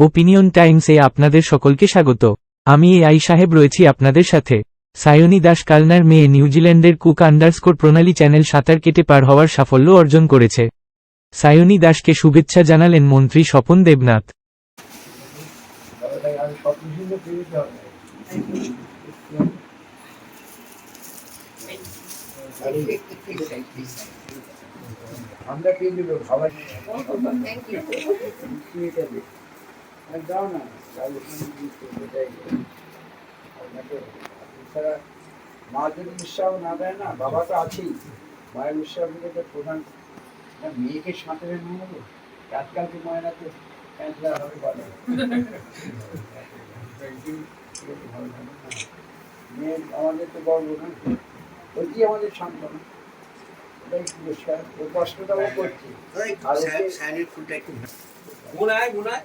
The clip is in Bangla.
ওপিনিয়ন টাইমসে আপনাদের সকলকে স্বাগত। আমি এ আই সাহেব রয়েছি আপনাদের সাথে। সায়নী দাস কালনার মেয়ে নিউজিল্যান্ডের কুক আন্ডারস্কোর প্রণালী চ্যানেল সাঁতার কেটে পার হওয়ার সাফল্য অর্জন করেছে। সায়নী দাসকে শুভেচ্ছা জানালেন মন্ত্রী স্বপন দেবনাথ। আমরা পেয়ে দেব খাবার দাও না আপনাকে মা যদি উৎসাহ না দেয় না বাবা তো আছেই মায়ের উৎসাহ দিলে তো প্রধান মেয়েকে সাঁতারে নিয়ে নেব আজকালকে ময়নাতে ক্যান্সার হবে বলে মেয়ে আমাদের তো গর্ব না ওইটি আমাদের সান্ত্বনা এটাই পুরস্কার ও কষ্টটা ও করছে আর গুনায়